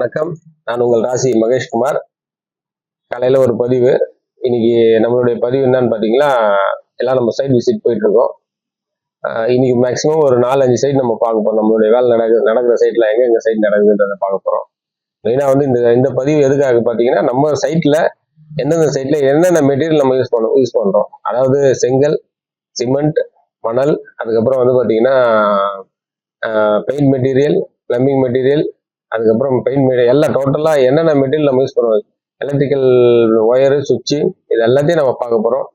வணக்கம். நான் உங்கள் ராசி மகேஷ்குமார். காலையில் ஒரு பதிவு. இன்னைக்கு நம்மளுடைய பதிவு என்னன்னு பார்த்தீங்கன்னா எல்லாம் நம்ம சைட் விசிட் போயிட்டு இருக்கோம் இன்னைக்கு மேக்ஸிமம் ஒரு நாலு அஞ்சு சைட் நம்ம பார்க்க போகிறோம் நம்மளுடைய வேலை நடக்கு நடக்கிற சைட்ல எங்க எங்க சைட் நடக்குதுன்றதை பார்க்க போகிறோம் மெயினாக வந்து இந்த இந்த பதிவு எதுக்காக பார்த்தீங்கன்னா நம்ம சைட்ல எந்தெந்த சைட்ல என்னென்ன மெட்டீரியல் நம்ம யூஸ் பண்ணோம் யூஸ் பண்ணுறோம் அதாவது செங்கல் சிமெண்ட் மணல் அதுக்கப்புறம் வந்து பார்த்தீங்கன்னா பெயிண்ட் மெட்டீரியல் பிளம்பிங் மெட்டீரியல் அதுக்கப்புறம் பெயிண்ட் மீடியம் எல்லாம் டோட்டலாக என்னென்ன மெட்டீரியல் நம்ம யூஸ் பண்ணுவோம்? எலக்ட்ரிக்கல் ஒயரு சுவிட்சு இது எல்லாத்தையும் நம்ம பார்க்க போகிறோம்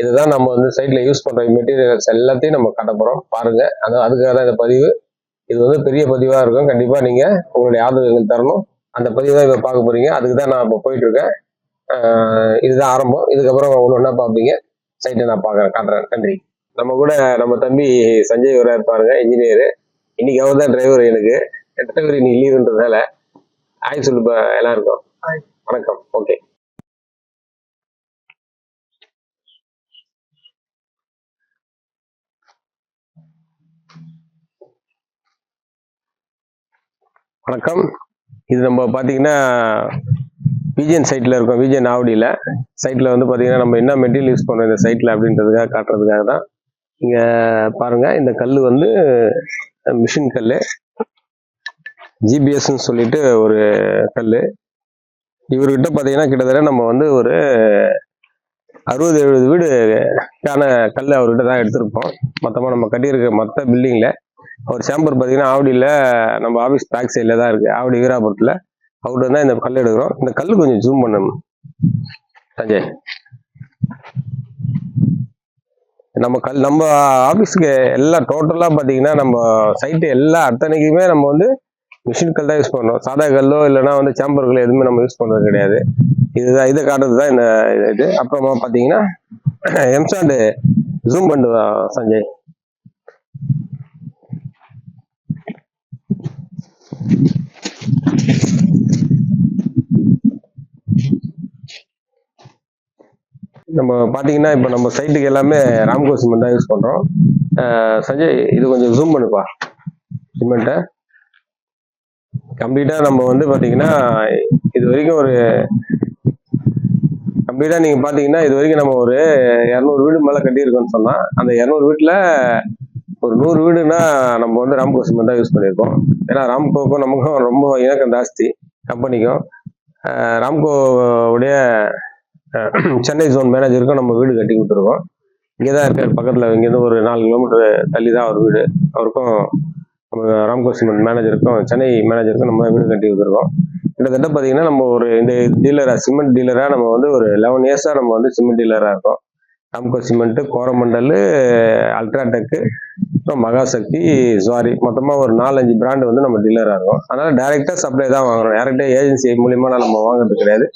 இதுதான் நம்ம வந்து சைட்டில் யூஸ் பண்ணுற மெட்டீரியல்ஸ் எல்லாத்தையும் நம்ம காட்ட போகிறோம் பாருங்கள் அது அதுக்காக தான் இந்த பதிவு. இது வந்து பெரிய பதிவாக இருக்கும். கண்டிப்பாக நீங்கள் உங்களுடைய ஆதரவு எங்களுக்கு தரணும். அந்த பதிவு தான் இப்போ பார்க்க போகிறீங்க அதுக்கு தான் நான் இப்போ போயிட்டுருக்கேன். இதுதான் ஆரம்பம். இதுக்கப்புறம் ஒன்று ஒன்றா பார்ப்பீங்க. சைட்டை நான் பார்க்குறேன். காட்டுறேன். நன்றி. நம்ம கூட நம்ம தம்பி சஞ்சய் வர பாருங்க. இன்ஜினியரு இன்னைக்காவது தான் டிரைவர் எனக்கு. டிரைவர் நீ லீவுன்றதால ஆய் சொல்லுப்பா எல்லாம் இருக்கும். வணக்கம். ஓகே. வணக்கம். இது நம்ம பார்த்தீங்கன்னா விஜயன் சைட்டில் இருக்கோம். விஜயன் ஆவடியில். சைட்டில் வந்து பார்த்தீங்கன்னா நம்ம என்ன மெட்டீரியல் யூஸ் பண்ணோம் இந்த சைட்டில் அப்படின்றதுக்காக காட்டுறதுக்காக தான் இங்கே பாருங்கள் இந்த கல் வந்து மிஷின் கல் ஜிபிஎஸ்ன்னு சொல்லிட்டு ஒரு கல் இவர்கிட்ட பார்த்தீங்கன்னா கிட்டத்தட்ட நம்ம வந்து ஒரு அறுபது எழுபது வீடுக்கான கல் அவர்கிட்ட தான் எடுத்திருப்போம். மொத்தமாக நம்ம கட்டியிருக்க மொத்த பில்டிங்கில் ஒரு சேம்பர் பார்த்தீங்கன்னா ஆவடியில் நம்ம ஆஃபீஸ் பேக் சைடில் தான் இருக்குது ஆவடி வீராபுரத்தில். அவர்கிட்ட தான் இந்த கல் எடுக்கிறோம். இந்த கல் கொஞ்சம் ஜூம் பண்ணணும் சஞ்சய். நம்ம கல் நம்ம ஆஃபீஸுக்கு எல்லாம் டோட்டலாக பார்த்தீங்கன்னா நம்ம சைட்டு எல்லா அத்தனைக்குமே நம்ம வந்து மிஷின் கல் தான் யூஸ் பண்ணுறோம் சாதா கல்லோ இல்லைனா வந்து சேம்பர் எதுவுமே நம்ம யூஸ் பண்ணுறது கிடையாது. இதுதான் இதை காட்டுறது தான் இந்த இது. அப்புறமா பார்த்தீங்கன்னா எம்சாண்டு ஜூம் பண்ணுவா சஞ்சய். நம்ம பார்த்தீங்கன்னா இப்போ நம்ம சைட்டுக்கு எல்லாமே ராம்கோ சிமெண்ட் தான் யூஸ் பண்ணுறோம் சஞ்சய் இது கொஞ்சம் ஜூம் பண்ணுப்பா. சிமெண்ட்டை கம்ப்ளீட்டாக நம்ம வந்து பார்த்தீங்கன்னா இது வரைக்கும் ஒரு கம்ப்ளீட்டாக நீங்கள் பார்த்தீங்கன்னா இது வரைக்கும் நம்ம ஒரு இரநூறு வீடு மேலே கட்டியிருக்கோம்னு சொன்னால் அந்த இரநூறு வீட்டில் ஒரு நூறு வீடுனா நம்ம வந்து ராம்கோ சிமெண்ட் தான் யூஸ் பண்ணியிருக்கோம். ஏன்னா ராம்கோக்கும் நமக்கும் ரொம்ப இணக்கம் ஜாஸ்தி கம்பெனிக்கும். அஹ் ராம்கோ உடைய சென்னை ஜோன் மேனேஜருக்கும் நம்ம வீடு கட்டி கொடுத்துருக்கோம். இங்கே தான் இருக்கார் பக்கத்தில் இங்கேருந்து ஒரு நாலு கிலோமீட்டர் தள்ளி தான் அவர் வீடு. அவருக்கும் ராம்கோ சிமெண்ட் மேனேஜருக்கும் சென்னை மேனேஜருக்கும் நம்ம வீடு கட்டி கொடுத்துருக்கோம் கிட்டத்தட்ட பார்த்தீங்கன்னா நம்ம ஒரு இந்த டீலராக சிமெண்ட் டீலராக நம்ம வந்து ஒரு லெவன் இயர்ஸாக நம்ம வந்து சிமெண்ட் டீலராக இருக்கோம். ராம்கோ சிமெண்ட்டு கோரமண்டல் அல்ட்ராடெக்கு அப்புறம் மகாசக்தி சாரி மொத்தமாக ஒரு நாலஞ்சு பிராண்டு வந்து நம்ம டீலராக இருக்கோம். அதனால் டேரெக்டாக சப்ளை தான் வாங்குறோம். டேரெக்டாக ஏஜென்சி மூலியமாக நம்ம வாங்குறது கிடையாது.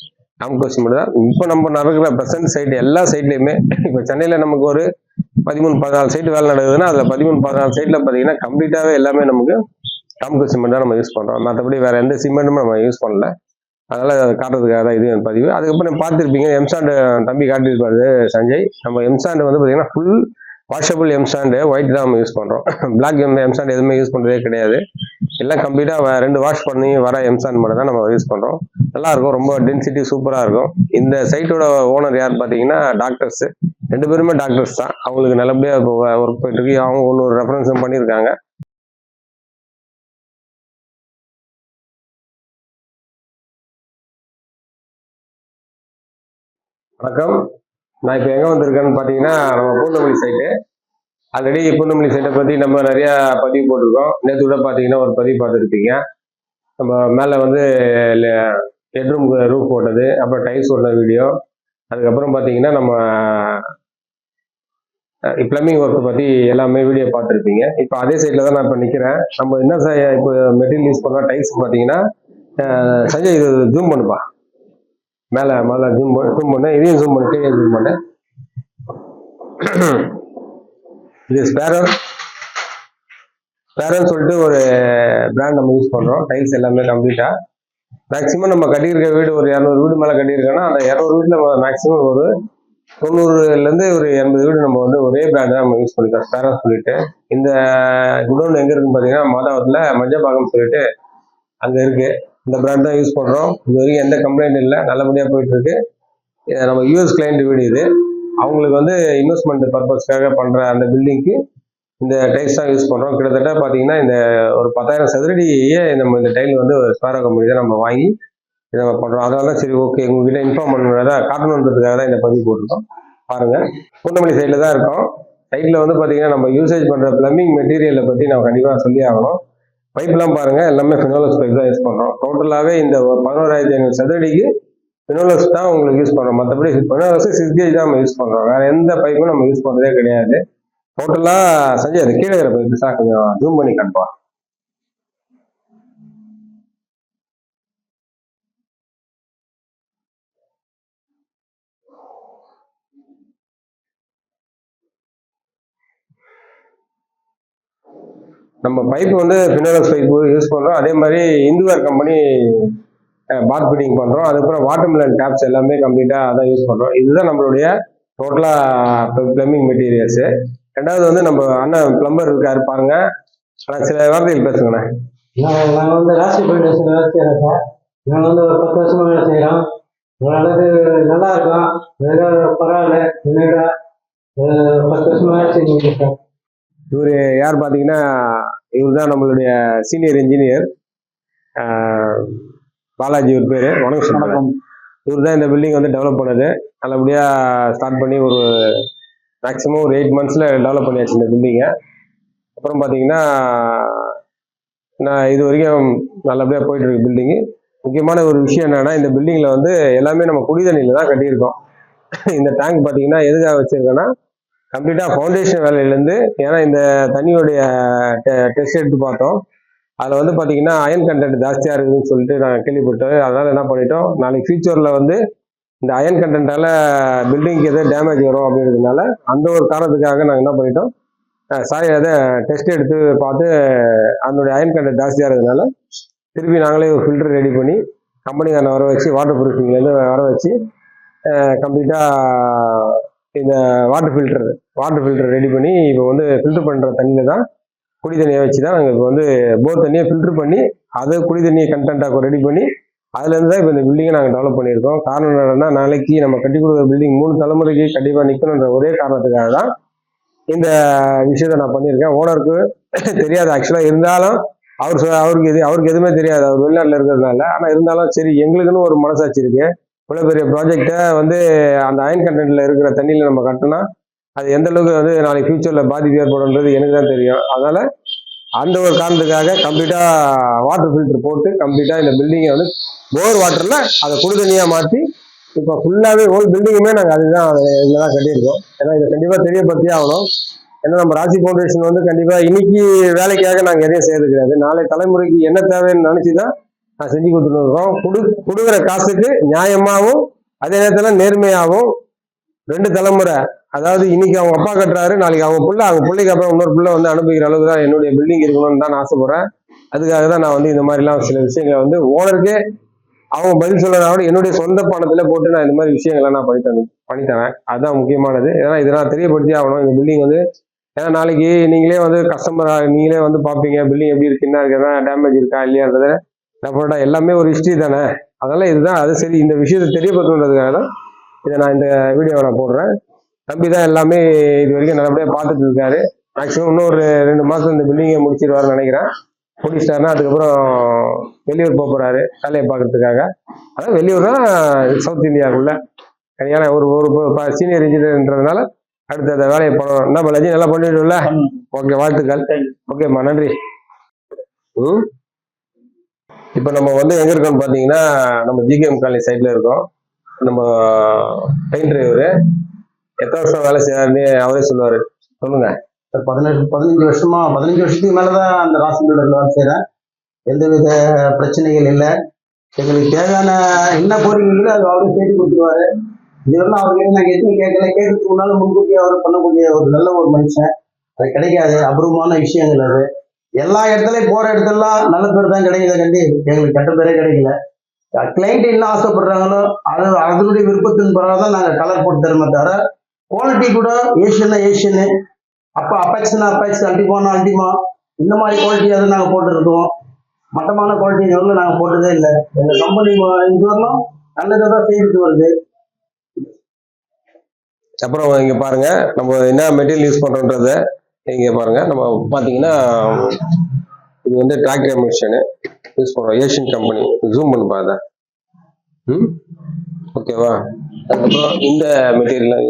ராம்கோ சிமெண்ட் தான். இப்போ நம்ம நடக்கிற ப்ரெசன்ட் சைட் எல்லா சைட்லேயுமே இப்போ சென்னையில் நமக்கு ஒரு பதிமூணு பதினாலு சைட் வேலை நடக்குதுன்னா அதில் பதிமூணு பதினாலு சைட்டில் பார்த்தீங்கன்னா கம்ப்ளீட்டாகவே எல்லாமே நமக்கு டாம்கோ சிமெண்ட் தான் நம்ம யூஸ் பண்ணுறோம் மற்றபடி வேறு எந்த சிமெண்ட்டுமே நம்ம யூஸ் பண்ணல. அதனால் அதை காட்டுறதுக்காக தான் இது பதிவு. அதுக்கப்புறம் பார்த்துருப்பீங்க எம்சாண்டு தம்பி காட்டியிருப்பாரு சஞ்சய். நம்ம எம்சாண்டு வந்து பார்த்தீங்கன்னா ஃபுல் வாஷபிள் எம்சாண்டு ஒயிட் தான் நம்ம யூஸ் பண்ணுறோம் பிளாக் எம் எம்சாண்ட் எதுவுமே யூஸ் பண்ணுறதே கிடையாது. எல்லாம் கம்ப்ளீட்டாக ரெண்டு வாஷ் பண்ணி வர எம்சாண்ட் மட்டும் தான் நம்ம யூஸ் பண்ணுறோம் நல்லா இருக்கும் ரொம்ப டென்சிட்டி சூப்பராக இருக்கும். இந்த சைட்டோட ஓனர் யார் பார்த்தீங்கன்னா டாக்டர்ஸு ரெண்டு பேருமே டாக்டர்ஸ் தான். அவங்களுக்கு நல்லபடியாக இப்போ ஒர்க் போயிட்டு இருக்கு அவங்க ஒன்று ஒரு ரெஃபரன்ஸும் பண்ணியிருக்காங்க. வணக்கம். நான் இப்போ எங்கே வந்திருக்கேன்னு பார்த்தீங்கன்னா நம்ம பூந்தமல்லி சைட்டு ஆல்ரெடி பூந்தமல்லி சைட்டை பற்றி நம்ம நிறைய பதிவு போட்டிருக்கோம். நேற்று கூட பார்த்தீங்கன்னா ஒரு பதிவு பார்த்துருப்பீங்க. நம்ம மேலே வந்து பெட்ரூம் ரூஃப் போட்டது அப்புறம் டைல்ஸ் ஓட்டின வீடியோ அதுக்கப்புறம் பார்த்தீங்கன்னா நம்ம பிளம்பிங் ஒர்க்கை பற்றி எல்லாமே வீடியோ பார்த்துருப்பீங்க. இப்போ அதே சைடில் தான் நான் இப்போ நிற்கிறேன் நம்ம என்ன செ- இப்போ மெட்டீரியல் யூஸ் பண்ணுறோம் டைல்ஸ் பார்த்தீங்கன்னா சஞ்சய் இது ஜூம் பண்ணுப்பா. மேலே மேலே ஜூம் ஜூம் பண்ணு இதையும் ஜூம் பண்ணு கீழே ஜூம் பண்ணு. இது ஸ்பேரோ ஸ்பேரோன்னு சொல்லிட்டு ஒரு பிராண்ட் நம்ம யூஸ் பண்ணுறோம் டைல்ஸ் எல்லாமே கம்ப்ளீட்டாக மேக்ஸிமம் நம்ம கட்டியிருக்க வீடு ஒரு இரநூறு வீடு மேலே கட்டியிருக்கோன்னா அந்த இரநூறு வீட்டில் மேக்ஸிமம் ஒரு தொண்ணூறுலேருந்து ஒரு எண்பது வீடு நம்ம வந்து ஒரே பிராண்ட் தான் நம்ம யூஸ் பண்ணிக்கிறோம். ஸ்பேரோ சொல்லிட்டு. இந்த குடோன் எங்கே இருக்குன்னு பார்த்தீங்கன்னா மாதாவத்தில் மஞ்சபாகம் சொல்லிட்டு அங்கே இருக்குது இந்த பிராண்ட் தான் யூஸ் பண்ணுறோம் இது வரைக்கும் எந்த கம்ப்ளைண்ட் இல்லை. நல்லபடியாக போயிட்டுருக்கு. நம்ம யூஎஸ் கிளைண்ட் வீடு இது. அவங்களுக்கு வந்து இன்வெஸ்ட்மெண்ட் பர்பஸ்க்காக பண்ணுற அந்த பில்டிங்க்கு இந்த டைல்ஸ் தான் யூஸ் பண்ணுறோம் கிட்டத்தட்ட பார்த்தீங்கன்னா இந்த ஒரு பத்தாயிரம் சதுரடியே நம்ம இந்த டைல் வந்து ஸ்பேரோ கம்பெனி தான் நம்ம வாங்கி இதை நம்ம பண்ணுறோம் அதனால தான் சரி ஓகே உங்ககிட்ட இன்ஃபார்ம் பண்ணுறதா காட்டணுன்றதுக்காக தான் இந்த பதிவு போட்டிருக்கோம். பாருங்கள் பூந்தமல்லி சைடில் தான் இருக்கோம். சைடில் வந்து பார்த்தீங்கன்னா நம்ம யூசேஜ் பண்ணுற பிளம்பிங் மெட்டீரியலை பற்றி நம்ம கண்டிப்பாக சொல்லி ஆகணும். பைப்லாம் பாருங்கள் எல்லாமே ஃபினோலஸ் பைப் தான் யூஸ் பண்ணுறோம் டோட்டலாகவே இந்த பதினோராயிரத்தி ஐநூறு சதுரடிக்கு ஃபினோலஸ் தான் உங்களுக்கு யூஸ் பண்ணுறோம் மற்றபடி ஃபினோலஸ் சிக்ஸ் கேஜ் தான் நம்ம யூஸ் பண்ணுறோம் வேறு எந்த பைப்பும் நம்ம யூஸ் பண்ணுறதே கிடையாது. டோட்டலாக சஞ்சய் அது கீழே இருக்கிற பைப்பு சார் கொஞ்சம் ஜூம் பண்ணி காட்டுப்பா நம்ம பைப் வந்து ஃபினோலஸ் பைப்பு யூஸ் பண்ணுறோம் அதே மாதிரி இந்துவர் கம்பெனி பாத் ஃபிட்டிங் பண்ணுறோம் அதுக்கப்புறம் வாட்டர்மெலன் டேப்ஸ் எல்லாமே கம்ப்ளீட்டாக அதான் யூஸ் பண்ணுறோம் இதுதான் நம்மளுடைய டோட்டலாக ப்ளம்பிங் மெட்டீரியல்ஸு ரெண்டாவது வந்து நம்ம அண்ணன் பிளம்பர் இருக்காரு பாருங்க. ஆனால் சில வார்த்தைகள் பேசுங்கண்ணே. நாங்கள் வந்து ராசி ஃபவுண்டேஷன் வேலை செய்கிறோம் சார். நாங்கள் வந்து ஒரு பத்து வேலை செய்கிறோம் ஓரளவுக்கு நல்லா இருக்கும். வேற பரவாயில்ல. என்னோட பத்து வருஷமா வேலை செஞ்சுருக்கேன் சார் இவர் யார் பார்த்தீங்கன்னா இவர் தான் நம்மளுடைய சீனியர் இன்ஜினியர் பாலாஜி ஒரு பேர். வணக்கம் சொல்லுங்கள் இவர் தான் இந்த பில்டிங் வந்து டெவலப் பண்ணது. நல்லபடியாக ஸ்டார்ட் பண்ணி ஒரு மேக்ஸிமம் ஒரு எயிட் மந்த்ஸில் டெவலப் பண்ணியாச்சு இந்த பில்டிங்கை அப்புறம் பார்த்தீங்கன்னா நான் இது வரைக்கும் நல்லபடியாக போயிட்டு இருக்கு பில்டிங்கு முக்கியமான ஒரு விஷயம் என்னன்னா இந்த பில்டிங்கில் வந்து எல்லாமே நம்ம குடி தண்ணியில் தான் கட்டியிருக்கோம். இந்த டேங்க் பார்த்தீங்கன்னா எதுக்காக வச்சிருக்கேன்னா கம்ப்ளீட்டாக ஃபவுண்டேஷன் வேலையிலேருந்து ஏன்னா இந்த தண்ணியோடைய டெஸ்ட் எடுத்து பார்த்தோம். அதில் வந்து பார்த்தீங்கன்னா அயன் கண்டென்ட் ஜாஸ்தியாக இருக்குதுன்னு சொல்லிட்டு நாங்கள் கேள்விப்பட்டோம் அதனால் என்ன பண்ணிட்டோம்? நாளைக்கு ஃபியூச்சரில் வந்து இந்த அயன் கண்டென்ட்டால் பில்டிங்க்கு எதாவது டேமேஜ் வரும் அப்படின்றதுனால அந்த ஒரு காரணத்துக்காக நாங்கள் என்ன பண்ணிட்டோம்? சாரி அதை டெஸ்ட் எடுத்து பார்த்து அதனுடைய அயன் கண்டென்ட் ஜாஸ்தியாக இருக்கிறதுனால திருப்பி நாங்களே ஒரு ஃபில்டர் ரெடி பண்ணி கம்பெனிக்காரனை வர வச்சு வாட்டர் ப்ரூஃபிங்லேருந்து வர வச்சு கம்ப்ளீட்டாக இந்த water filter water filter ready பண்ணி இப்போ வந்து ஃபில்டர் பண்ணுற தண்ணியில் தான் குடி தண்ணியை வச்சு தான் நாங்கள் இப்போ வந்து போர் தண்ணியை ஃபில்டர் பண்ணி அதை குடி தண்ணியை கண்டென்ட்டாக ரெடி பண்ணி அதுலேருந்து தான் இப்போ இந்த பில்டிங்கை நாங்கள் டெவலப் பண்ணியிருக்கோம். காரணம் என்னன்னா நாளைக்கு நம்ம கட்டி கொடுக்குற பில்டிங் மூணு தலைமுறைக்கு கண்டிப்பாக நிற்கணுன்ற ஒரே காரணத்துக்காக தான் இந்த விஷயத்தை நான் பண்ணியிருக்கேன். ஓனருக்கு தெரியாது ஆக்சுவலாக இருந்தாலும் அவர் அவருக்கு எது அவருக்கு எதுவுமே தெரியாது. அவர் வெளிநாட்டில் இருக்கிறதுனால. ஆனால் இருந்தாலும் சரி எங்களுக்குன்னு ஒரு மனசாட்சி இருக்குது இவ்வளோ பெரிய ப்ராஜெக்டை வந்து அந்த அயன் கண்டென்ட்ல இருக்கிற தண்ணியில் நம்ம கட்டினா அது எந்த அளவுக்கு வந்து நாளைக்கு ஃபியூச்சரில் பாதிப்பு ஏற்படும்ன்றது எனக்கு தான் தெரியும். அதனால அந்த ஒரு காரணத்துக்காக கம்ப்ளீட்டாக வாட்டர் ஃபில்டர் போட்டு கம்ப்ளீட்டாக இந்த பில்டிங்கை வந்து போர் வாட்டரில் அதை குடி தண்ணியாக மாற்றி இப்போ ஃபுல்லாகவே ஹோல் பில்டிங்குமே நாங்கள் அதுதான் இதில் தான் கட்டியிருக்கோம். ஏன்னா இதை கண்டிப்பாக தெரியப்படுத்தி ஆகணும். ஏன்னா நம்ம ராசி ஃபவுண்டேஷன் வந்து கண்டிப்பாக இன்னைக்கு வேலைக்காக நாங்கள் எதையும் செய்யறது கிடையாது. நாளை தலைமுறைக்கு என்ன தேவைன்னு நினச்சி தான் நான் செஞ்சு கொடுத்துட்டு இருக்கோம் கொடு கொடுக்குற காசுக்கு நியாயமாகவும் அதே நேரத்தில் நேர்மையாகவும் ரெண்டு தலைமுறை அதாவது இன்னைக்கு அவங்க அப்பா கட்டுறாரு நாளைக்கு அவங்க பிள்ளை அவங்க பிள்ளைக்கு அப்புறம் இன்னொரு பிள்ளை வந்து அனுப்பிக்கிற அளவுக்கு தான் என்னுடைய பில்டிங் இருக்கணும்னு தான் நான் ஆசைப்படுறேன். அதுக்காக தான் நான் வந்து இந்த மாதிரிலாம் சில விஷயங்களை வந்து ஓனருக்கு அவங்க பதில் சொல்லனா விட என்னுடைய சொந்த பணத்தில் போட்டு நான் இந்த மாதிரி விஷயங்களை நான் பண்ணி தந்து பண்ணி தரேன். அதுதான் முக்கியமானது. ஏன்னா இதெல்லாம் தெரியப்படுத்தி ஆகணும். இந்த பில்டிங் வந்து ஏன்னா நாளைக்கு நீங்களே வந்து கஸ்டமராக நீங்களே வந்து பார்ப்பீங்க. பில்டிங் எப்படி இருக்கு என்ன இருக்கு டேமேஜ் இருக்கா இல்லையான்றத டெஃபினட்டா எல்லாமே ஒரு ஹிஸ்ட்ரி தானே? அதனால இதுதான் அது சரி இந்த விஷயத்தை தெரியப்படுத்துன்றதுக்காக தான் இதை நான் இந்த வீடியோவை நான் போடுறேன். தம்பி தான் எல்லாமே இது வரைக்கும் நல்லபடியாக பார்த்துட்டு இருக்காரு. மேக்ஸிமம் இன்னும் ஒரு ரெண்டு மாதம் இந்த பில்டிங்கை முடிச்சிருவாருன்னு நினைக்கிறேன். முடிச்சிட்டாருன்னா அதுக்கப்புறம் வெளியூர் போக போறாரு வேலையை பார்க்கறதுக்காக. அதான் வெளியூர்னா சவுத் இந்தியாவுக்குள்ள சரியான ஒரு ஒரு சீனியர் இன்ஜினியர்ன்றதுனால அடுத்த அந்த வேலையை பண்ணணும் என்ன பாலாஜி நல்லா பண்ணிடும்ல ஓகே வாழ்த்துக்கள். ஓகேம்மா நன்றி. ம்? இப்போ நம்ம வந்து எங்க இருக்கோம்னு பார்த்தீங்கன்னா நம்ம ஜிகேஎம் காலனி சைட்ல இருக்கோம். நம்ம ட்ரெயின் இவரு எத்தனை வருஷம் வேலை செய்யறாருன்னு அவரே சொல்லுவாரு. சொல்லுங்க. ஒரு பதினெட்டு பதினஞ்சு வருஷமா பதினஞ்சு வருஷத்துக்கு மேலதான் அந்த ராசி பில்டர்ல வேலை செய்யறேன் எந்தவித பிரச்சனைகள் இல்லை. எங்களுக்கு தேவையான என்ன கோரிக்கைகளோ அது அவரே கேட்டு கொடுத்துருவாரு. இதுவரைக்கும் அவர்கிட்ட நாங்கள் எதுவும் கேட்கல. கேட்கறதுக்கு முன்னாலும் முன்கூட்டியே அவர் பண்ணக்கூடிய ஒரு நல்ல ஒரு மனுஷன். அது கிடைக்காது. அபூர்வமான விஷயங்கள் அது. எல்லா இடத்துலயும் போற இடத்துலலாம் நல்ல பேர் தான் கிடைக்கல கண்டி. எங்களுக்கு கெட்ட பேரே கிடைக்கல. கிளைண்ட் என்ன ஆசைப்படுறாங்களோ அது அதனுடைய விருப்பத்தின் பிறகு தான் நாங்கள் கலர் போட்டு தருமே தவிர குவாலிட்டி கூட ஏஷியன்னா ஏஷியனு அப்போ அப்பெக்ஸ்னா அப்பெக்ஸ் அல்டிமானா அல்டிமா இந்த மாதிரி குவாலிட்டியாக தான் நாங்கள் போட்டுருக்கோம். மட்டமான குவாலிட்டி இது நாங்கள் போட்டதே இல்லை. எங்கள் கம்பெனி இது வரலும் நல்லதை தான் செய்துட்டு வருது. அப்புறம் இங்கே பாருங்க நம்ம என்ன மெட்டீரியல் யூஸ் பண்ணுறோன்றதை இங்க பாருங்க நம்ம பாத்தீங்கன்னா இது வந்து டிராக்டர் மிஷினு யூஸ் பண்றோம். ஏஷியன் கம்பெனி ஜூம் பண்ணி பாருங்க ம்? ஓகேவா அதுக்கப்புறம் இந்த மெட்டீரியல்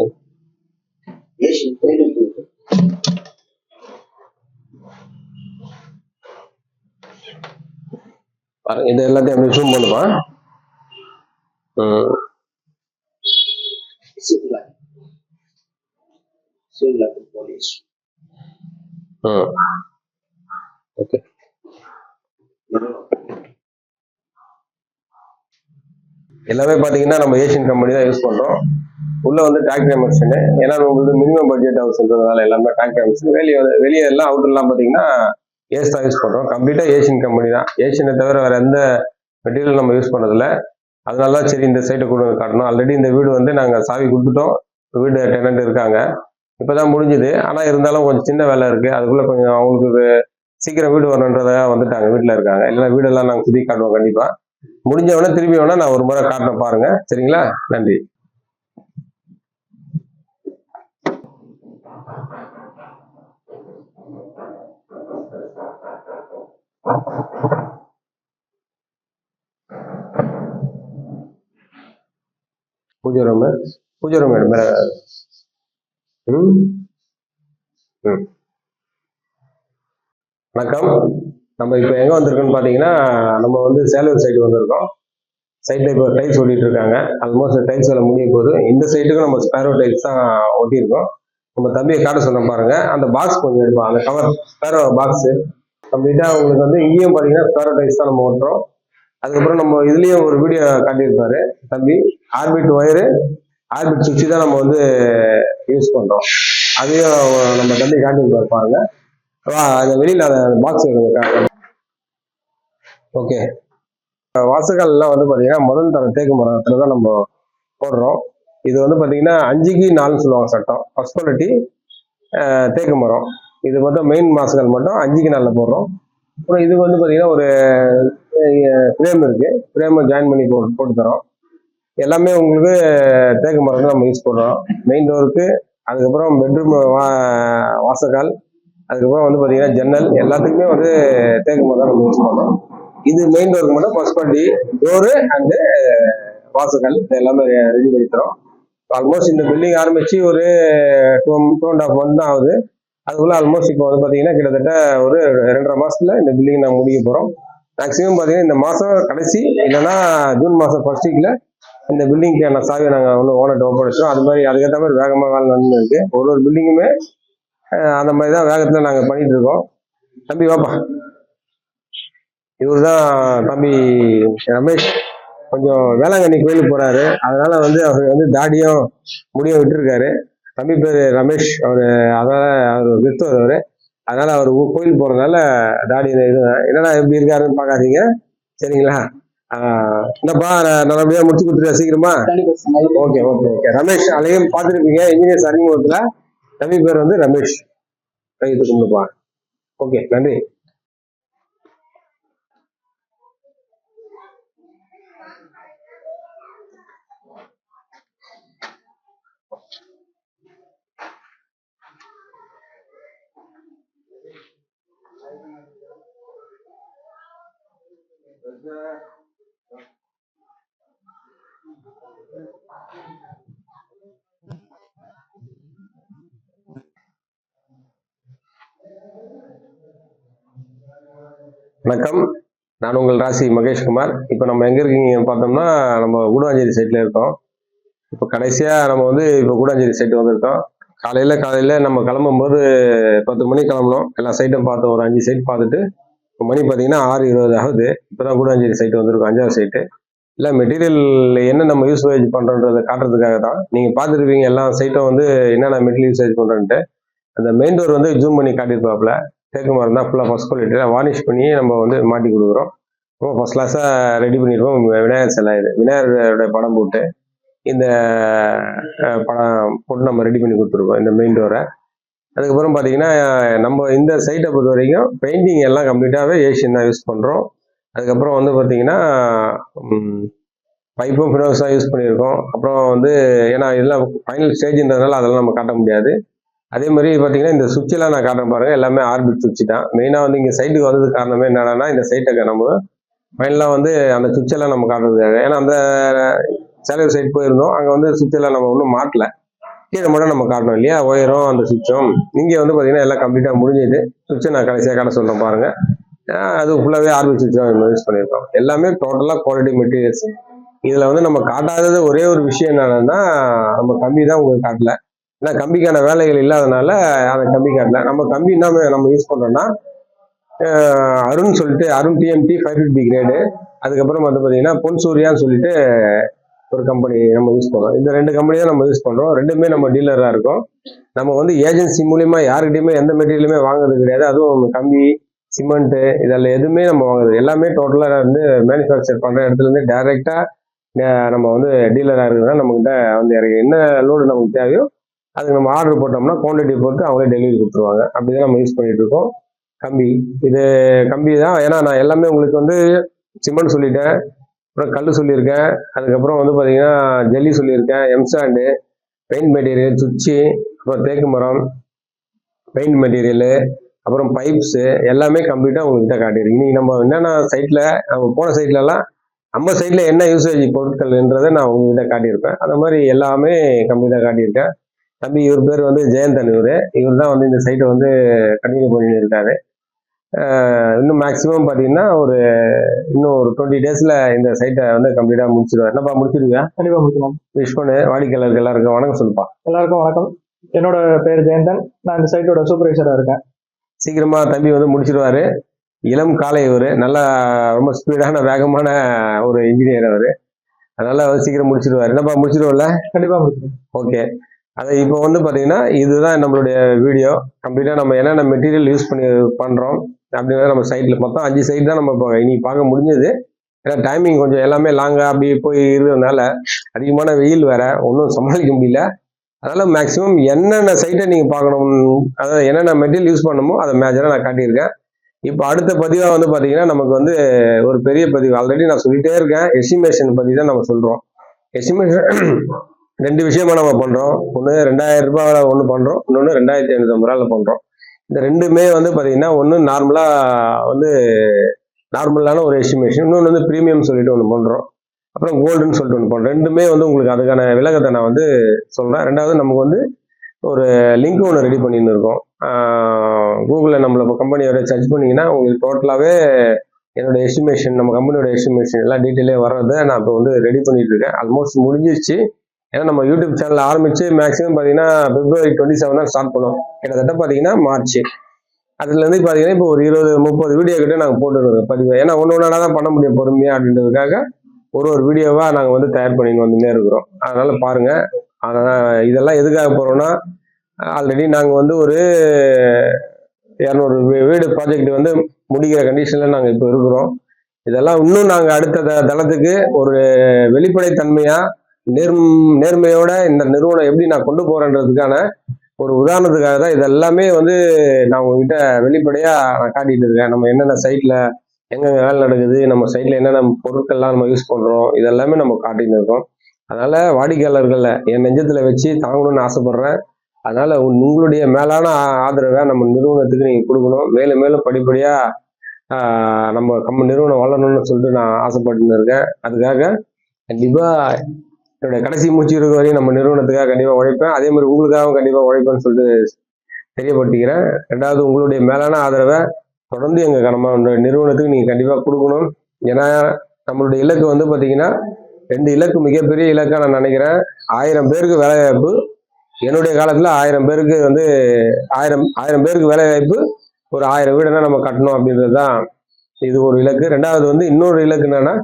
பாருங்க இது எல்லாத்தையும் அப்படி ஜூம் பண்ணுப்பா. ம். ம் ஓகே. எல்லாமே பாத்தீங்கன்னா நம்ம ஏஷியன் கம்பெனி தான் யூஸ் பண்றோம். உள்ள வந்து டிராக்டர் மிஷின் ஏன்னா உங்களுக்கு மினிமம் பட்ஜெட் ஹவுஸ்ன்றதுனால எல்லாமே டிராக்டர் மிஷின் வெளியே வந்து- வெளியே எல்லாம் அவுட்டர்லாம் பாத்தீங்கன்னா ஏஸ் தான் யூஸ் பண்றோம். கம்ப்ளீட்டா ஏஷியன் கம்பெனி தான். ஏஷியனை தவிர வேற எந்த மெட்டீரியல் நம்ம யூஸ் பண்ணதில்ல. அதனால தான் சரி இந்த சைட்டை கொண்டு காட்டணும். ஆல்ரெடி இந்த வீடு வந்து நாங்கள் சாவி கொடுத்துட்டோம். வீடு டெனண்ட் இருக்காங்க. இப்பதான் முடிஞ்சுது. ஆனா இருந்தாலும் கொஞ்சம் சின்ன வேலை இருக்கு. அதுக்குள்ள கொஞ்சம் அவங்களுக்கு சீக்கிரம் வீடு வரணுன்றதாக வந்துட்டாங்க. வீட்டில் இருக்காங்க. இல்லைன்னா வீடெல்லாம் நாங்க சுத்தி காட்டுவோம் கண்டிப்பா. முடிஞ்ச உடனே திரும்பி வேணா நான் ஒரு முறை காட்ட பாருங்க. சரிங்களா? நன்றி. பூஜை ரூம் பூஜை ரூம் மேடம் வணக்கம். நம்ம இப்போ எங்கே வந்திருக்கோம்னு பார்த்தீங்கன்னா நம்ம வந்து சேலூர் சைடு வந்திருக்கோம். சைட்டில் இப்போ டைல்ஸ் ஓட்டிட்டு இருக்காங்க. ஆல்மோஸ்ட் டைல்ஸ் வேலை முடிய போகுது. இந்த சைட்டுக்கும் நம்ம ஸ்பேரோ டைல்ஸ் தான் ஒட்டியிருக்கோம். நம்ம தம்பியை காட்ட சொன்ன பாருங்க. அந்த பாக்ஸ் கொஞ்சம் எடுப்போம் அந்த கவர் ஸ்பேரோ பாக்ஸு கம்ப்ளீட்டாக உங்களுக்கு வந்து இங்கேயும் பார்த்தீங்கன்னா ஸ்பேரோ டைல்ஸ் தான் நம்ம ஓட்டுறோம். அதுக்கப்புறம் நம்ம இதுலேயும் ஒரு வீடியோ காட்டியிருப்பாரு தம்பி ஆர்பிட் ஒயரு ஆர்பிட் சுவிட்ச் தான் நம்ம வந்து யூஸ் பண்ணுறோம் அதையும் நம்ம தம்பி காட்டியிருப்பாரு பாருங்க. வா அந்த வெளியில் அந்த பாக்ஸ் ஓகே வாசகாலெலாம் வந்து பார்த்தீங்கன்னா முதல் தர தேக்கு மரத்தில் தான் நம்ம போடுறோம். இது வந்து பார்த்தீங்கன்னா அஞ்சுக்கு நாலுன்னு சொல்லுவாங்க சட்டம். ஃபஸ்ட் குவாலிட்டி தேக்கு மரம். இது மட்டும் மெயின் மாசுகள் மட்டும் அஞ்சுக்கு நாலில் போடுறோம். அப்புறம் இதுக்கு வந்து பார்த்தீங்கன்னா ஒரு ஃப்ரேம் இருக்குது ஃப்ரேமை ஜாயின் பண்ணி போட்டு போட்டு தரோம். எல்லாமே உங்களுக்கு தேக்கு மரம் தான் நம்ம யூஸ் பண்ணுறோம் மெயின் டோருக்கு அதுக்கப்புறம் பெட்ரூம் வா வாசக்கால் அதுக்கப்புறம் வந்து பார்த்தீங்கன்னா ஜன்னல் எல்லாத்துக்குமே வந்து தேக்கு மரம் நம்ம யூஸ் பண்ணுறோம் இது மெயின் டோருக்கு மட்டும் ஃபர்ஸ்ட் குவாலிட்டி டோரு அண்டு வாசக்கால் இது எல்லாமே ரெடி பண்ணி தரோம் ஆல்மோஸ்ட் இந்த பில்டிங் ஆரம்பித்து ஒரு two two and half month தான் ஆகுது. அதுக்குள்ளே ஆல்மோஸ்ட் இப்போ வந்து பார்த்தீங்கன்னா கிட்டத்தட்ட ஒரு ரெண்டரை மாதத்தில் இந்த பில்டிங் நாங்கள் முடிக்க போகிறோம் மேக்ஸிமம் பார்த்தீங்கன்னா இந்த மாதம் கடைசி இல்லைன்னா ஜூன் மாதம் ஃபர்ஸ்ட் வீக்கில் இந்த பில்டிங்க்கான சாவியை நாங்கள் ஒன்று ஓனர்கிட்ட ஒப்படைச்சோம் அது மாதிரி அதுக்கேற்ற மாதிரி வேகமாக வேலை நடந்து இருக்கு. ஒரு ஒரு பில்டிங்குமே அந்த மாதிரி தான் வேகத்தில் நாங்கள் பண்ணிட்டு இருக்கோம். தம்பி வாப்பா. இவர் தான் தம்பி ரமேஷ். கொஞ்சம் வேளாங்கண்ணி கோயிலுக்கு போறாரு. அதனால வந்து அவர் வந்து தாடியும் முடியும் விட்டுருக்காரு. தம்பி பேர் ரமேஷ். அவர் அதனால அவர் கிறிஸ்தவர் அவர். அதனால அவர் கோயிலுக்கு கோயில் போறதுனால தாடி இது என்னடா எப்படி இருக்காருன்னு பார்க்காதீங்க. சரிங்களா? ஆஹ் என்னப்பா நான் நல்லபடியா முடிச்சு கொடுத்துருக்கேன் சீக்கிரமா? Okay okay okay. ரமேஷ் அதையும் பார்த்துருப்பீங்க. இன்ஜினியர்ஸ் அறிமுகத்துல தம்பி பேர் வந்து ரமேஷ். கைது கும்பிடுப்பா ஓகே நன்றி. வணக்கம். நான் உங்கள் ராசி மகேஷ்குமார். இப்போ நம்ம எங்கே இருக்கீங்க பார்த்தோம்னா நம்ம கூடாஞ்சேரி சைட்டில் இருக்கோம். இப்போ கடைசியாக நம்ம வந்து இப்போ கூடாஞ்சேரி சைட் வந்திருக்கோம். காலையில் காலையில் நம்ம கிளம்பும்போது பத்து மணிக்கு கிளம்பணும் எல்லா சைட்டும் பார்த்தோம் ஒரு அஞ்சு சைட் பார்த்துட்டு இப்போ மணி பார்த்தீங்கன்னா ஆறு இருபது ஆகுது. இப்போதான் கூடாஞ்சேரி சைட் வந்திருக்கோம் அஞ்சாவது சைட்டு இல்லை மெட்டீரியல் என்ன நம்ம யூசேஜ் பண்ணுறோன்றதை காட்டுறதுக்காக தான். நீங்கள் பார்த்துருப்பீங்க எல்லா சைட்டும் வந்து என்னென்ன மெட்டீரியல் யூசேஜ் பண்ணுறோன்ட்டு அந்த மெயின் டோர் வந்து ஜூம் பண்ணி காட்டியிருப்பாப்புல. தேக்கு மரம் தான் ஃபுல்லாக ஃபஸ்ட் குவாலிட்டியில் வார்னிஷ் பண்ணி நம்ம வந்து மாட்டி கொடுக்குறோம். ரொம்ப ஃபஸ்ட் கிளாஸாக ரெடி பண்ணிடுவோம் விநாயகர் சிலை இது. விநாயகரோட படம் போட்டு இந்த படம் போட்டு நம்ம ரெடி பண்ணி கொடுத்துருக்கோம். இந்த மெயின் டோரை அதுக்கப்புறம் பார்த்தீங்கன்னா நம்ம இந்த சைட்டை பொறுத்த வரைக்கும் பெயிண்டிங் எல்லாம் கம்ப்ளீட்டாகவே ஏஷியன் தான் யூஸ் பண்ணுறோம் அதுக்கப்புறம் வந்து பார்த்தீங்கன்னா பைப்பும் ஃபினோஸ் தான் யூஸ் பண்ணியிருக்கோம். அப்புறம் வந்து ஏன்னா இதெல்லாம் ஃபைனல் ஸ்டேஜ்ன்றதுனால அதெல்லாம் நம்ம காட்ட முடியாது. அதே மாதிரி பார்த்தீங்கன்னா இந்த சுவிட்செல்லாம் நான் காட்டுறேன் பாருங்க. எல்லாமே ஆர்பிட் சுவிட்ச் தான். மெயினாக வந்து இங்கே சைட்டுக்கு வந்தது காரணமே என்னென்னா இந்த சைட்டை நம்ம ஃபைனலாக வந்து அந்த சுவிட்செல்லாம் நம்ம காட்டுறதுக்காக. ஏன்னா அந்த சேலரி சைட் போயிருந்தோம். அங்கே வந்து சுவிட்செல்லாம் நம்ம ஒன்றும் மாட்டல. கீழே மட்டும் நம்ம காட்டணும் இல்லையா? ஒயரும் அந்த சுவிட்சும். இங்கே வந்து பார்த்தீங்கன்னா எல்லாம் கம்ப்ளீட்டாக முடிஞ்சுது. சுவிட்சை நான் கடைசியாக காட்ட சொல்கிறேன் பாருங்கள் அது ஃபுல்லாகவே ஆர்பிட் சுவிட்ச் தான் யூஸ் பண்ணியிருக்கோம். எல்லாமே டோட்டலாக குவாலிட்டி மெட்டீரியல்ஸ் இதில் வந்து நம்ம காட்டாதது ஒரே ஒரு விஷயம் என்னென்னா நம்ம கம்மி தான் உங்களுக்கு காட்டல. ஏன்னா கம்பிக்கான வேலைகள் இல்லாதனால அந்த கம்பி காட்டல. நம்ம கம்பி என்ன நம்ம யூஸ் பண்ணுறோம்னா அருண் சொல்லிட்டு Arun TMT five fifty grade அதுக்கப்புறம் வந்து பார்த்தீங்கன்னா பொன் சூர்யான்னு சொல்லிட்டு ஒரு கம்பெனி நம்ம யூஸ் பண்ணுறோம் இந்த ரெண்டு கம்பெனி தான் நம்ம யூஸ் பண்ணுறோம் ரெண்டுமே நம்ம டீலராக இருக்கும். நம்ம வந்து ஏஜென்சி மூலியமா யாருக்கிட்டையுமே எந்த மெட்டீரியலுமே வாங்குறது கிடையாது. அதுவும் கம்பி சிமெண்ட்டு இதெல்லாம் எதுவுமே நம்ம வாங்குறது எல்லாமே டோட்டலாக வந்து மேனுஃபேக்சர் பண்ணுற இடத்துலேருந்து டைரெக்டாக நம்ம வந்து டீலராக இருக்கிறதா நம்மகிட்ட வந்து இறங்கி என்ன லோடு நமக்கு தேவையோ அதுக்கு நம்ம ஆர்டர் போட்டோம்னா குவான்டிட்டி பொறுத்து அவங்களே டெலிவரி கொடுத்துருவாங்க. அப்படி தான் நம்ம யூஸ் பண்ணிட்டு இருக்கோம் கம்பி. இது கம்பி தான் ஏன்னா நான் எல்லாமே உங்களுக்கு வந்து சிமெண்ட் சொல்லிட்டேன். அப்புறம் கல் சொல்லியிருக்கேன். அதுக்கப்புறம் வந்து பார்த்தீங்கன்னா ஜல்லி சொல்லியிருக்கேன். எம்சாண்டு பெயிண்ட் மெட்டீரியல் சுவிட்சு அப்புறம் தேக்கு மரம் பெயிண்ட் மெட்டீரியலு அப்புறம் பைப்ஸு எல்லாமே கம்ப்ளீட்டாக உங்கள்கிட்ட காட்டியிருக்கு இன்னைக்கு நம்ம என்னென்ன சைட்டில் நம்ம போன சைட்லலாம் நம்ம சைட்டில் என்ன யூசேஜ் பொருட்கள்ன்றதை நான் உங்கள்கிட்ட காட்டியிருப்பேன். அந்த மாதிரி எல்லாமே கம்ப்ளீட்டாக காட்டியிருக்கேன். தம்பி இவர் பேர் வந்து ஜெயந்தன் இவர். இவர் தான் வந்து இந்த சைட்டை வந்து கண்டினியூ பண்ணிட்டு இருக்காரு. இன்னும் மேக்ஸிமம் பார்த்தீங்கன்னா ஒரு இன்னும் ஒரு டுவெண்ட்டி டேஸில் இந்த சைட்டை வந்து கம்ப்ளீட்டாக முடிச்சிடுவார் என்னப்பா முடிச்சிருவியா? கண்டிப்பா முடிக்கலாம் விஷ் பண்ணு. வாடிக்கையாளருக்கு எல்லாருக்கும் வணக்கம் சொல்லுப்பா. எல்லாருக்கும் வணக்கம். என்னோட பேர் ஜெயந்தன். நான் இந்த சைட்டோட சூப்பர்வைசரா இருக்கேன். சீக்கிரமா தம்பி வந்து முடிச்சிருவாரு. இளம் காலை இவர். நல்ல ரொம்ப ஸ்பீடான வேகமான ஒரு இன்ஜினியர் அவர். அதனால சீக்கிரம் முடிச்சிருவாரு. என்னப்பா முடிச்சிருவோம்ல? கண்டிப்பா முடிக்கலாம் ஓகே அது இப்போ வந்து பார்த்தீங்கன்னா இதுதான் நம்மளுடைய வீடியோ கம்ப்ளீட்டாக நம்ம என்னென்ன மெட்டீரியல் யூஸ் பண்ணி பண்ணுறோம் அப்படின்னா நம்ம சைட்டில் மொத்தம் அஞ்சு சைட் தான் நம்ம இப்போ இன்னைக்கு பார்க்க முடிஞ்சது. ஏன்னா டைமிங் கொஞ்சம் எல்லாமே லாங்காக அப்படி போய் இருக்கிறதுனால அதிகமான வெயில் வேற ஒன்றும் சமாளிக்க முடியல. அதனால் மேக்ஸிமம் என்னென்ன சைட்டை நீங்கள் பார்க்கணும் அதாவது என்னென்ன மெட்டீரியல் யூஸ் பண்ணணுமோ அதை மேஜராக நான் காட்டியிருக்கேன். இப்போ அடுத்த பதிவாக வந்து பார்த்தீங்கன்னா நமக்கு வந்து ஒரு பெரிய பதிவு. ஆல்ரெடி நான் சொல்லிகிட்டே இருக்கேன். எஸ்டிமேஷன் பற்றி தான் நம்ம சொல்கிறோம் எஸ்டிமேஷன் ரெண்டு விஷயமா நம்ம பண்ணுறோம் ஒன்று ரெண்டாயிரம் ரூபாயில் ஒன்று பண்ணுறோம் இன்னொன்று ரெண்டாயிரத்தி ஐநூற்றம்பது ரூபாயில் பண்ணுறோம் இந்த ரெண்டுமே வந்து பார்த்தீங்கன்னா ஒன்று நார்மலாக வந்து நார்மலான ஒரு எஸ்டிமேஷன் இன்னொன்று வந்து ப்ரீமியம் சொல்லிட்டு ஒன்று பண்ணுறோம் அப்புறம் கோல்டுன்னு சொல்லிட்டு ஒன்று பண்ணுறோம் ரெண்டுமே வந்து உங்களுக்கு அதுக்கான விலகத்தை நான் வந்து சொல்கிறேன் ரெண்டாவது நமக்கு வந்து ஒரு லிங்க் ஒன்று ரெடி பண்ணின்னு இருக்கோம் கூகுளில் நம்மள இப்போ கம்பெனியோட சர்ச் பண்ணிங்கன்னா உங்களுக்கு டோட்டலாகவே என்னோட எஸ்டிமேஷன் நம்ம கம்பெனியோட எஸ்டிமேஷன் எல்லாம் டீட்டெயிலே வர்றதை நான் இப்போ வந்து ரெடி பண்ணிட்டு இருக்கேன். ஆல்மோஸ்ட் முடிஞ்சிருச்சு. ஏன்னா நம்ம யூடியூப் சேனல் ஆரம்பிச்சு மேக்ஸிமம் பார்த்தீங்கன்னா பிப்ரவரி டுவெண்ட்டி செவன் தான் ஸ்டார்ட் பண்ணோம் கிட்டத்தட்ட பார்த்தீங்கன்னா மார்ச் அதுலேருந்து பார்த்தீங்கன்னா இப்போ ஒரு இருபது முப்பது வீடியோ கிட்ட நாங்கள் போட்டுருக்கோம். பதிவு. ஏன்னா ஒன்று ஒன்றா தான் பண்ண முடியும் பொறுமையாக அப்படின்றதுக்காக ஒரு ஒரு வீடியோவாக நாங்கள் வந்து தயார் பண்ணிட்டு வந்துட்டே இருக்கிறோம். அதனால் பாருங்கள் அதனால் இதெல்லாம் எதுக்காக போகிறோம்னா ஆல்ரெடி நாங்கள் வந்து ஒரு இரநூறு வீடு ப்ராஜெக்ட் வந்து முடிக்கிற கண்டிஷனில் நாங்கள் இப்போ இருக்கிறோம். இதெல்லாம் இன்னும் நாங்கள் அடுத்த த- தளத்துக்கு ஒரு வெளிப்படைத்தன்மையாக நேர் நேர்மையோட இந்த நிறுவனம் எப்படி நான் கொண்டு போறேன்றதுக்கான ஒரு உதாரணத்துக்காக தான் இதெல்லாமே வந்து நான் உங்ககிட்ட வெளிப்படையா நான் காட்டிட்டு இருக்கேன். நம்ம என்னென்ன சைட்ல எங்கெங்க வேலை நடக்குது நம்ம சைட்ல என்னென்ன பொருட்கள்லாம் நம்ம யூஸ் பண்றோம் இதெல்லாமே நம்ம காட்டிட்டு இருக்கோம். அதனால வாடிக்கையாளர்களை என் நெஞ்சத்துல வச்சு தாங்கணும்னு ஆசைப்படுறேன். அதனால உங்களுடைய மேலான ஆதரவை நம்ம நிறுவனத்துக்கு நீங்க கொடுக்கணும். மேலும் மேலும் படிப்படியா நம்ம நம்ம நிறுவனம் வளரணும்னு சொல்லிட்டு நான் ஆசைப்பட்டு இருக்கேன். அதுக்காக கண்டிப்பா என்னுடைய கடைசி மூச்சு இருக்கிற வரையும் நம்ம நிறுவனத்துக்காக கண்டிப்பாக உழைப்பேன். அதே மாதிரி உங்களுக்காகவும் கண்டிப்பாக உழைப்பேன்னு சொல்லிட்டு தெரியப்படுத்திக்கிறேன். ரெண்டாவது உங்களுடைய மேலான ஆதரவை தொடர்ந்து எங்கள் கடமை நிறுவனத்துக்கு நீங்கள் கண்டிப்பாக கொடுக்கணும். ஏன்னா நம்மளுடைய இலக்கு வந்து பார்த்தீங்கன்னா ரெண்டு இலக்கு மிகப்பெரிய இலக்காக நான் நினைக்கிறேன். ஆயிரம் பேருக்கு வேலைவாய்ப்பு என்னுடைய காலத்தில் ஆயிரம் பேருக்கு வந்து ஆயிரம் ஆயிரம் பேருக்கு வேலைவாய்ப்பு ஒரு ஆயிரம் வீடுனா நம்ம கட்டணும் அப்படின்றது தான் இது ஒரு இலக்கு. ரெண்டாவது வந்து இன்னொரு இலக்கு என்னன்னா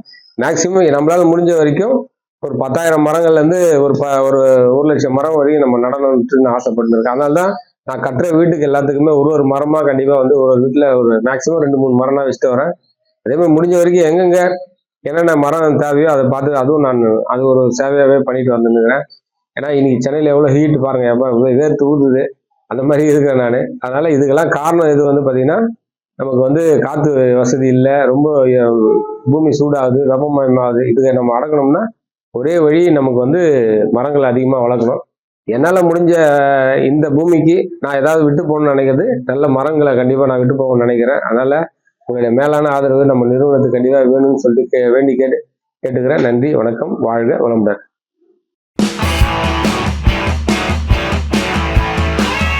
மேக்சிமம் நம்மளால முடிஞ்ச வரைக்கும் ஒரு பத்தாயிரம் மரங்கள்லேருந்து ஒரு ப ஒரு ஒரு லட்சம் மரம் வரைக்கும் நம்ம நடணும்னு நான் ஆசைப்பட்டுருக்கேன். அதனால தான் நான் கட்டுற வீட்டுக்கு எல்லாத்துக்குமே ஒரு ஒரு மரமாக கண்டிப்பாக வந்து ஒரு ஒரு ஒரு மேக்ஸிமம் ரெண்டு மூணு மரம் தான் வச்சுட்டு வரேன். அதேமாதிரி முடிஞ்ச வரைக்கும் எங்கெங்கே என்னென்ன மரம் தேவையோ அதை பார்த்து அதுவும் நான் அது ஒரு சேவையாகவே பண்ணிட்டு வந்துருக்கிறேன் ஏன்னா இன்னைக்கு சென்னையில் எவ்வளோ ஹீட் பாருங்கள் எப்போ வேர்த்து ஊதுது அந்த மாதிரி இருக்கிறேன் நான். அதனால் இதுக்கெல்லாம் காரணம் இது வந்து பார்த்திங்கன்னா நமக்கு வந்து காற்று வசதி இல்லை. ரொம்ப பூமி சூடாகுது வெப்பமயமாகுது. இதுக்கு நம்ம அடக்கணும்னா ஒரே வழி நமக்கு வந்து மரங்களை அதிகமாக வளர்க்கணும். என்னால் முடிஞ்ச இந்த பூமிக்கு நான் ஏதாவது விட்டு போகணும்னு நினைக்கிறது நல்ல மரங்களை கண்டிப்பாக நான் விட்டு போகணும்னு நினைக்கிறேன். அதனால் உங்களுடைய மேலான ஆதரவு நம்ம நிறுவனத்துக்கு கண்டிப்பாக வேணும்னு சொல்லி கே வேண்டி கேட்டு கேட்டுக்கிறேன். நன்றி வணக்கம் வாழ்க வளமுடன்.